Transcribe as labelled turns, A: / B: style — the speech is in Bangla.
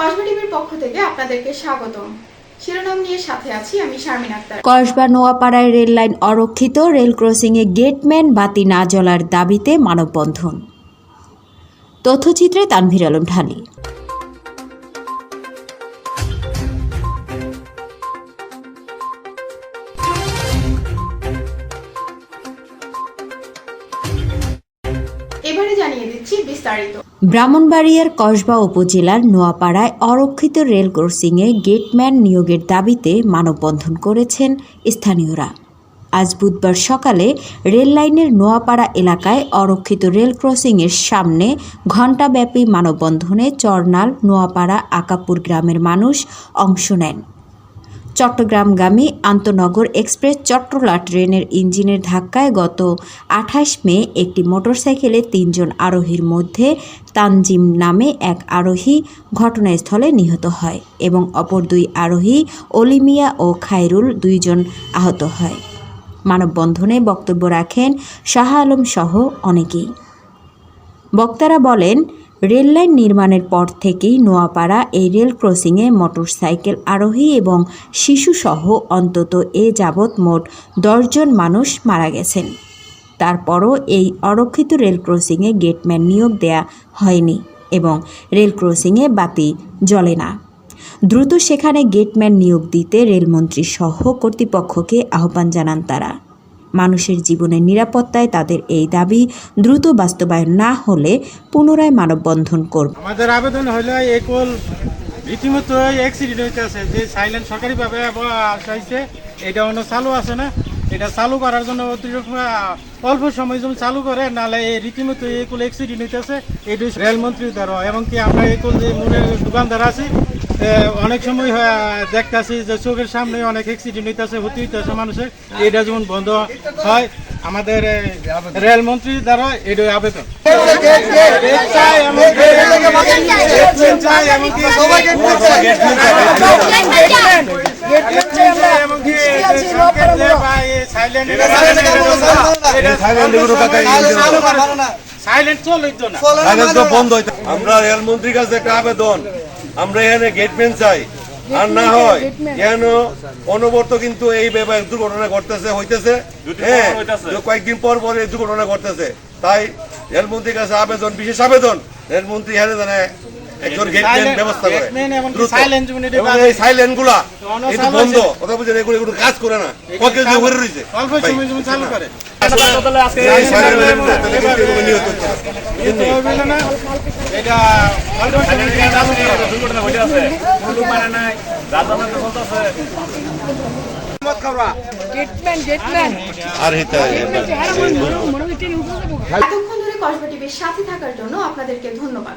A: কসবা টিভির পক্ষ থেকে আপনাদেরকে স্বাগতম। শিরোনাম নিয়ে সাথে আছি আমি শারমিন আক্তার।
B: কসবা নোয়াপাড়ায় রেল লাইন অরক্ষিত রেল ক্রসিংয়ে গেটম্যান বাতি না জ্বলার দাবিতে মানববন্ধন। তথ্যচিত্রে তানভীর আলম ঢালি।
A: এবারে জানিয়ে দিচ্ছি বিস্তারিত।
B: ব্রাহ্মণবাড়িয়ার কসবা উপজেলার নোয়াপাড়ায় অরক্ষিত রেল ক্রসিংয়ে গেটম্যান নিয়োগের দাবিতে মানববন্ধন করেছেন স্থানীয়রা। আজ বুধবার সকালে রেল লাইনের নোয়াপাড়া এলাকায় অরক্ষিত রেল ক্রসিংয়ের সামনে ঘণ্টাব্যাপী মানববন্ধনে চরনাল নোয়াপাড়া আকাপুর গ্রামের মানুষ অংশ নেন। চট্টগ্রামগামী আন্তনগর এক্সপ্রেস চট্টলা ট্রেনের ইঞ্জিনের ধাক্কায় গত আঠাশ মে একটি মোটরসাইকেলে তিনজন আরোহীর মধ্যে তানজিম নামে এক আরোহী ঘটনাস্থলে নিহত হয় এবং অপর দুই আরোহী অলিমিয়া ও খায়রুল দুইজন আহত হয়। মানববন্ধনে বক্তব্য রাখেন শাহ আলম সহ অনেকেই। বক্তারা বলেন রেললাইন নির্মাণের পর থেকেই নোয়াপাড়া এই রেল ক্রসিংয়ে মোটরসাইকেল আরোহী এবং শিশুসহ অন্তত এ যাবৎ মোট দশজন মানুষ মারা গেছেন। তারপরও এই অরক্ষিত রেল ক্রসিংয়ে গেটম্যান নিয়োগ দেয়া হয়নি এবং রেল ক্রসিংয়ে বাতি জ্বলে না। দ্রুত সেখানে গেটম্যান নিয়োগ দিতে রেলমন্ত্রী সহ কর্তৃপক্ষকে আহ্বান জানান তারা। মানুষের জীবনের নিরাপত্তায় তাদের এই দাবি দ্রুত বাস্তবায়ন না হলে পুনরায় মানববন্ধন করবে।
C: আমাদের আবেদন হলো একল রীতিমতো অ্যাক্সিডেন্ট হইতে আছে যে সাইলেন্ট সরকারিভাবে আসা এটা অন্য চালু আছে না। এটা চালু করার জন্য অতিরিক্ত অল্প সময় যেমন চালু করে নাহলে এই রীতিমতো একল অ্যাক্সিডেন্ট হইতেছে এটা রেলমন্ত্রী দ্বারা এবং কি আমরা একল যে মনের দোকানদার আছি অনেক সময় দেখতেছি যে চোখের সামনে অনেক অ্যাক্সিডেন্ট হইতেছে হতে হইতেছে মানুষের এটা যেমন বন্ধ হয় আমাদের রেলমন্ত্রী দ্বারা এটা আবেদন চাই এমনকি এমনকি এমনকি
D: আমরা রেলমন্ত্রীর কাছে একটা আবেদন আমরা এখানে গেটম্যান চাই আর না হয় কেন অনবর্ত কিন্তু এই ব্যাপারে দুর্ঘটনা ঘটতেছে হইতেছে হ্যাঁ কয়েকদিন পর পর এই দুর্ঘটনা ঘটতেছে তাই রেলমন্ত্রীর কাছে আবেদন বিশেষ আবেদন রেলমন্ত্রী এখানে জানে একজন গেটম্যান
C: Silent-
D: ব্যবস্থা করে। এই
C: সাইলেন্টগুলা
D: এটা বন্ধ কথা বুঝেন এগুলো কাজ করে না পকেট দিয়ে ঘুরে রয়েছে।
C: অল্প সময় সময় চালু করে।
D: আর হিতা
A: কসবা টিভির সাথে থাকার জন্য আপনাদেরকে ধন্যবাদ।